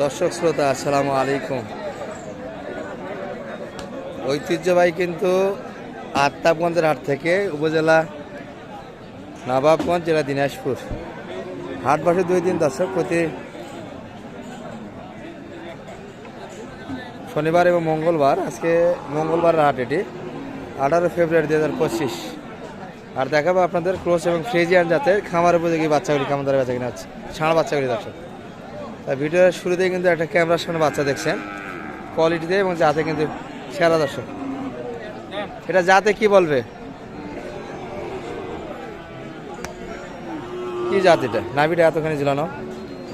দর্শক শ্রোতা, আসসালামু আলাইকুম। ঐতিহ্যবাহী কিন্তু আত্মাবগঞ্জের হাট থেকে উপজেলা নবাবগঞ্জ, জেলা দিনাজপুর। হাট বসে দুই দিন দর্শক, প্রতি শনিবার এবং মঙ্গলবার। আজকে মঙ্গলবার হাট এটি, আঠারো ফেব্রুয়ারি দু হাজার পঁচিশ। আর দেখাবো আপনাদের ক্লোজ এবং ফ্রিজিয়ান জাতের খামার উপযোগী বাচ্চাগুলি কেমন ধরে বেচা কিনা হচ্ছে। ষাঁড় বাচ্চাগুলি দর্শক। ভিডিওর শুরুতেই কিন্তু একটা ক্যামেরার সামনে বাচ্চা দেখছেন। কোয়ালিটিতে এবং জাতে কিন্তু সেরা দর্শক। এটা জাতে কি বলবে? কি জাত এটা? নাভিটা এতখানি ঝুলানো।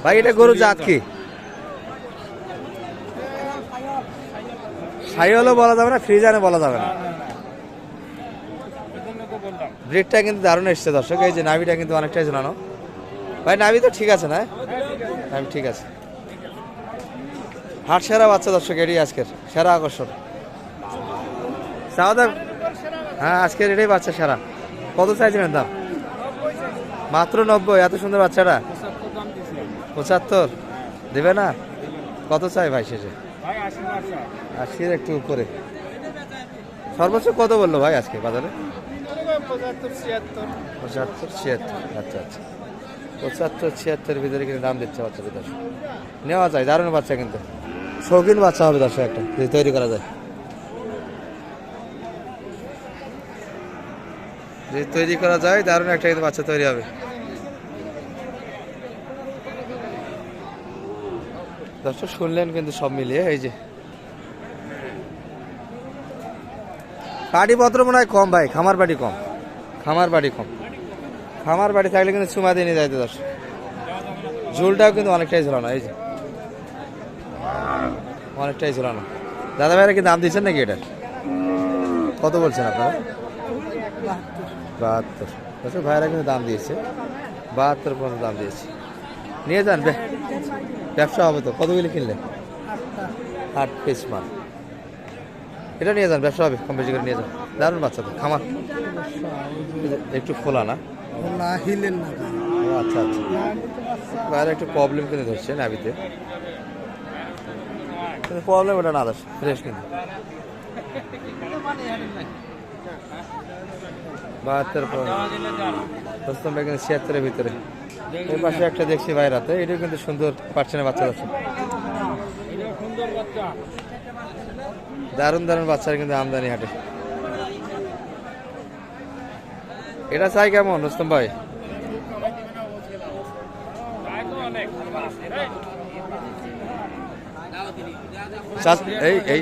ভাই, এটা গরু জাত কি? সাইওয়ালও বলা যাবে না ফ্রিজানে বলা যাবে না। ব্রিডটা কিন্তু দারুণ এসছে দর্শক, এই যে নাভিটা কিন্তু অনেকটাই ঝুলানো। ভাই, নাভি তো ঠিক আছে না? নাভি ঠিক আছে। হাট সেরা বাচ্চা দর্শক এটি আজকের সেরা আকর্ষণ। চাওয়া হ্যাঁ আজকের এটাই বাচ্চা সেরা। কত চাইছিলেন দাম? মাত্র নব্বই, এত সুন্দর বাচ্চাটা? পঁচাত্তর। দেবে না? কত চাই ভাই শেষে? আশির একটু উপরে। সর্বোচ্চ কত বলল ভাই আজকে বাজারে? পঁচাত্তর, ছিয়াত্তর। পঁচাত্তর, ছিয়াত্তর। আচ্ছা আচ্ছা। পঁচাত্তর ছিয়াত্তর ভিতরে কিন্তু দাম দিচ্ছে বাচ্চাদের দর্শক নেওয়া যায়, দারুণ বাচ্চা কিন্তু। শৌখিন বাচ্চা হবে দর্শক একটা, যদি তৈরি করা যায়। যদি তৈরি করা যায়, দারুণ একটা কিন্তু বাচ্চা তৈরি হবে। দর্শক, শুনলেন কিন্তু সব মিলিয়ে, এই যে। পাটি পত্র মনে হয় কম ভাই, খামার বাড়ি কম। খামার বাড়ি কম। খামার বাড়ি থাকলে কিন্তু চুমা দিয়ে নিয়ে যাইতে দর্শক। ঝুলটাও কিন্তু অনেকটাই ঝোলানো, এই যে। অনেকটাই ঝোলানো। দাদা ভাইরা কি দাম দিচ্ছেন নাকি এটা? কত বলছেন আপনারা? বাহাত্তর। দর্শক, ভাইরা কিন্তু দাম দিয়েছে। বাহাত্তর পর্যন্ত দাম দিয়েছে। নিয়ে যান ব্যবসা হবে তো। কতগুলি কিনলে? আট পিস মাল। এটা নিয়ে যান, ব্যবসা হবে। কম বেশি করে নিয়ে যান। দারুণ বাচ্চা তো, খামার। একটু খোলা না? হিলেন না ও আচ্ছা আচ্ছা। বাইরে একটু প্রবলেম কিন্তু ধরছে নাবিতে কিন্তু প্রবলেম ওটা না দাস ফ্রেশ কিন্তু। বাহাত্তর প্রথম কিন্তু ছিয়াত্তরের ভিতরে। এই পাশে একটা দেখছি বাইরাতে এটাও কিন্তু সুন্দর পাচ্ছে না বাচ্চা আছে দারুণ দারুণ বাচ্চার কিন্তু আমদানি হাটে। এটা চাই কেমন, রুস্তম ভাই? এই এই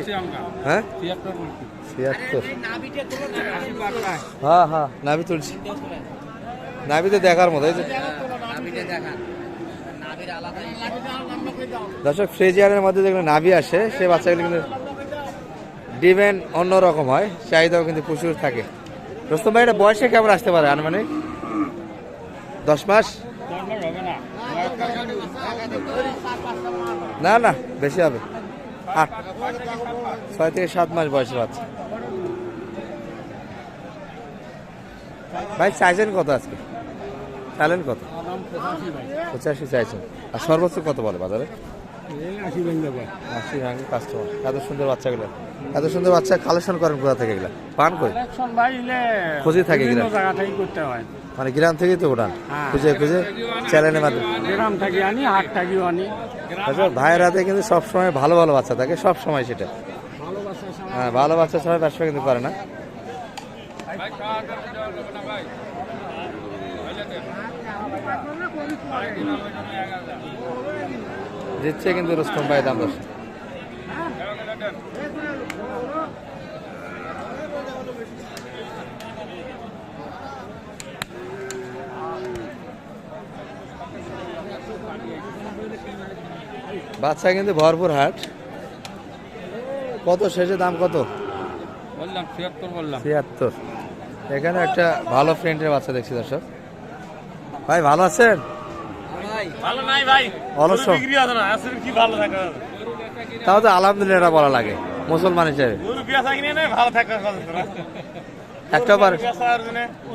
হ্যাঁ? হ্যাঁ হ্যাঁ তুলছি। দেখার মতো দর্শক ফ্রেজিয়ারের মধ্যে যেগুলো নাভি আসে, সে বাচ্চাগুলো কিন্তু ডিমেন্ড অন্যরকম হয়, চাহিদাও কিন্তু প্রচুর থাকে। রোস্তম ভাই, এটা বয়সে কেমন আসতে পারে আনুমানিক? দশ মাস? না না, বেশি হবে। ছয় থেকে সাত মাস বয়সে বাচ্চা। ভাই, চাইছেন কত আজকে? চাইলেন কত? পঁচাশি চাইছেন। আর সর্বোচ্চ কত বলে বাজারে? এত সুন্দর বাচ্চাগুলো এত সুন্দর বাচ্চা করেন কোথা থেকে পান খুঁজে থাকে হয় মানে গ্রাম থেকেই তো হ্যাঁ। খুঁজে খুঁজে আচ্ছা ভাইয়ের হাতে কিন্তু সবসময় ভালো ভালো বাচ্চা থাকে সব সময় সেটা হ্যাঁ ভালো বাচ্চা সবাই ব্যবসা কিন্তু করে না দিচ্ছে কিন্তু রুস্তম ভাই দাম দশ বাচ্চা কিন্তু ভরপুর হাট। কত শেষে দাম কত? বললাম ছিয়াত্তর বললাম। ছিয়াত্তর। এখানে একটা ভালো ফ্রেন্ডের বাচ্চা দেখছি দর্শক। ভাই ভালো আছেন? ভালো নাই ভাই। অলস বিক্রি আছে না আসলে কি ভালো থাকা তাও তো আলহামদুলিল্লাহ এটা বলা লাগে মুসলমান হিসেবে। গরু ভালো একটা বার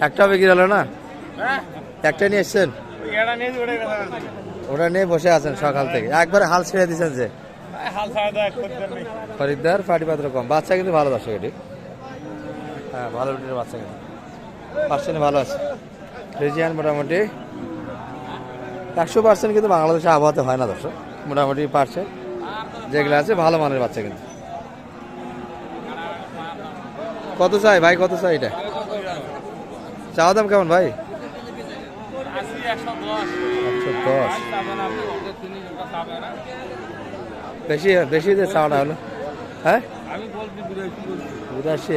একটা বিক্রি হলো না? হ্যাঁ? একটা নিয়ে এসছেন? ওটা নিয়ে বসে আছেন সকাল থেকে। একবারে হাল ছেড়ে দিয়েছেন যে। খরিদ্দার পাটি পাত্র কম। বাচ্চা কিন্তু ভালো দর্শক এটি। হ্যাঁ ভালো বাচ্চা কিন্তু। পার্সেন্ট ভালো আছে। ফ্রিজিয়ান মোটামুটি। একশো পার্সেন্ট কিন্তু বাংলাদেশে আবহাওয়াতে হয় না দর্শক। মোটামুটি পার্সেন্ট যেগুলো আছে ভালো মানের বাচ্চা কিন্তু। কত চাই ভাই? কত চাই এটা? চাওয়া দাম কেমন ভাই? দশ। বেশি বেশি যে চাওয়াটা হলো। হ্যাঁ?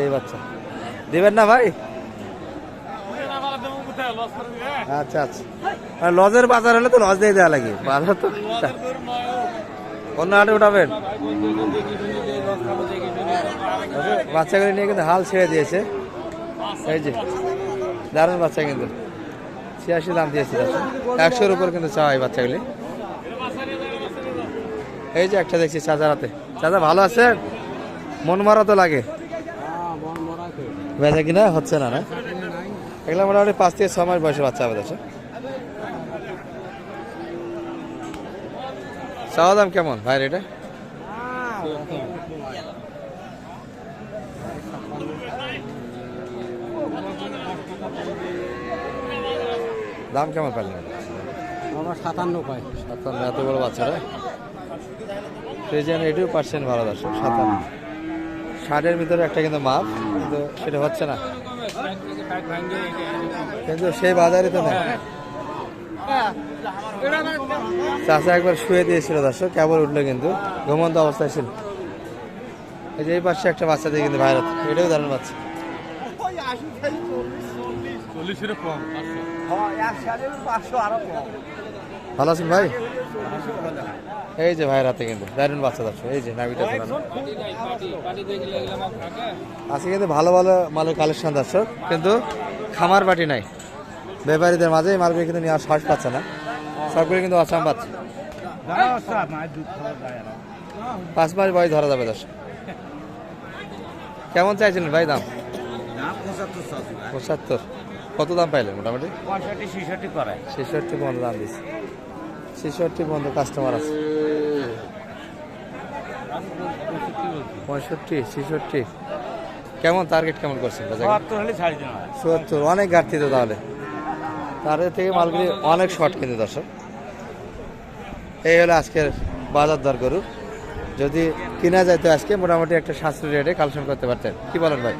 এই বাচ্চা। দেবেন না ভাই? আচ্ছা আচ্ছা। লজের বাজার হলে তো লজ দিয়ে দেওয়া লাগে। বাজার তো অন্য হাটে উঠাবেন। বাচ্চাগুলি নিয়ে কিন্তু হাল ছেড়ে দিয়েছে। এই যে দারুণ বাচ্চা কিন্তু। ছিয়াশি দাম দিয়েছে একশোর উপর কিন্তু চাওয়া এই বাচ্চাগুলি। এই যে একটা দেখছি চাচারাতে চাচা ভালো আছেন? মন মারা তো লাগে। বেচা কিনা হচ্ছে না না? এগুলো মোটামুটি পাঁচ থেকে ছ মাস বয়সে বাচ্চা হবে চাওয়া দাম কেমন ভাইয়ের এটা? দাম কেমন পারলেন আমার সাতান্ন পায় সাতান্ন এত বড় বাচ্চারা ফ্রিজিয়ান এটিও পার্সেন্ট ভালো দর্শক সাতান্ন। ষাটের ভিতরে একটা কিন্তু মাপ কিন্তু সেটা হচ্ছে না। কিন্তু সেই বাজারে তো নেই। চাষা একবার শুয়ে দিয়েছিল দর্শক কেবল উঠল কিন্তু। ঘুমন্ত অবস্থায় ছিল। এই যে এই পাশে একটা বাচ্চা দিয়ে কিন্তু ভাইরাত এটাও দারুণ বাচ্চা। ভালো আছেন ভাই? এই যে ভাই রাতে কিন্তু দারুণ বাচ্চা দর্শক। এই যে নাবিটা আজকে কিন্তু ভালো ভালো মালের কালেকশন দর্শক কিন্তু খামার বাটি নাই। ব্যাপারীদের মাঝে এই মালগুলি কিন্তু নেওয়ার সাহস পাচ্ছে না। সবগুলি কিন্তু আসাম পাচ্ছে পাঁচ মাস বয়স ধরা যাবে দশ কেমন চাইছিলেন ভাই দাম? পঁচাত্তর। কত দাম পাইলেন মোটামুটি? ছিষট্টি পর্যন্ত দাম দিচ্ছে ছেষট্টি পর্যন্ত কাস্টমার আছে। পঁয়ষট্টি ছেষট্টি। কেমন টার্গেট কেমন করছেন? চুয়াত্তর অনেক ঘাটতি তো তাহলে। তার থেকে মালগুলি অনেক শর্ট কিন্তু দর্শক। এই হলো আজকের বাজার দর গরু। যদি কিনা যায় তো আজকে মোটামুটি একটা সাশ্রয়ী রেটে কালেকশন করতে পারতেন। কি বলেন ভাই?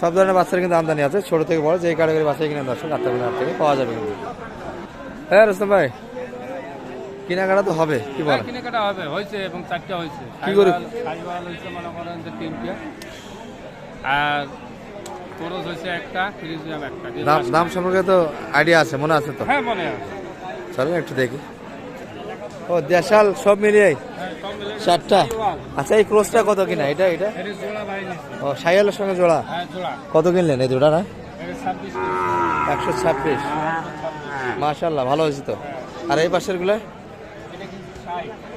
সব ধরনের বাচ্চার কিন্তু আমদানি আছে ছোট থেকে বড় যে ক্যাটাগরি বাচ্চা কিনে দর্শক হাট থেকে পাওয়া যাবে কিন্তু। হ্যাঁ রুস্তম ভাই কেনাকাটা তো হবে কি বলেন? কেনাকাটা হবে হয়েছে এবং চারটা হয়েছে। কি করে? হয়েছে মনে করেন যে তিনটে। আর তোরস হয়েছে একটা ফ্রিজিয়াম একটা। দাম দাম সম্পর্কে তো আইডিয়া আছে মনে আছে তো? হ্যাঁ মনে আছে। চলুন একটু দেখি। ও দেশাল সব মিলিয়ে হ্যাঁ চারটা? আচ্ছা এই ক্রোসটা কত কিনা? এটা এটা? জোড়া ও সাইয়ালের সঙ্গে জোড়া? হ্যাঁ কত কিনলেন এই দুটা না? একশো ছাব্বিশ। মাশাল্লাহ ভালো হয়েছে তো। আর এই পাশেরগুলো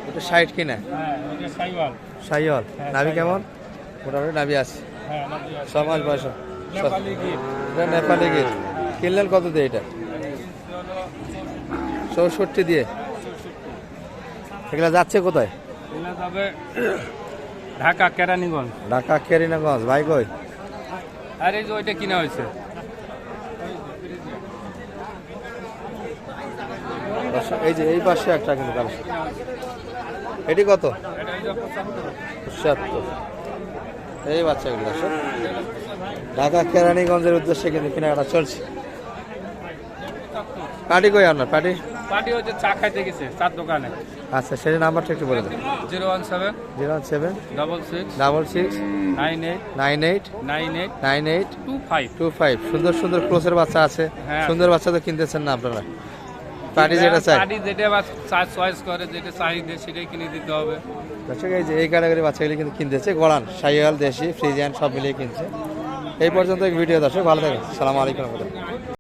এটা ষাট। ষাট কিনা? হ্যাঁ সাইয়াল নাবি কেমন? মোটামুটি নাবি আছে। হ্যাঁ ছ মাস বয়স। নেপালি গিট কিনলেন কত দিয়ে এটা? চৌষট্টি দিয়ে। এগুলা যাচ্ছে কোথায়? যাবে ঢাকা কেরানীগঞ্জ। ঢাকা কেরিনাগঞ্জ। ভাই কই? আর এই যে ওইটা কিনা হয়েছে। এই যে এই পাশে একটা কিন্তু এটি কত? পঁচাত্তর। এই বাচ্চাগুলো দর্শক ঢাকা কেরানীগঞ্জের উদ্দেশ্যে কিন্তু কেনাকাটা চলছে। পার্টি কই আপনার? পার্টি? পার্টি হচ্ছে চা খাইতে গেছে চার দোকানে। আচ্ছা সেই নাম্বারটা একটু বলে দেন। Zero one seven zero one seven double six double six nine eight nine eight nine eight nine eight two five. Two five. সুন্দর সুন্দর ক্লোসের বাচ্চা আছে। হ্যাঁ। সুন্দর বাচ্চা তো কিনতেছেন না আপনারা? পার্টি যেটা চাই। পার্টি যেটা বা চয়েস করে যেটা চাহিদা সেটাই কিনে দিতে হবে। দর্শক এই যে এই ক্যাটাগরি বাচ্চাগুলি কিন্তু কিনতেছে গড়ান সাইয়াল দেশি ফ্রিজিয়ান সব মিলিয়ে কিনছে। এই পর্যন্ত ভিডিও দর্শক ভালো থাকেন সালাম আলাইকুম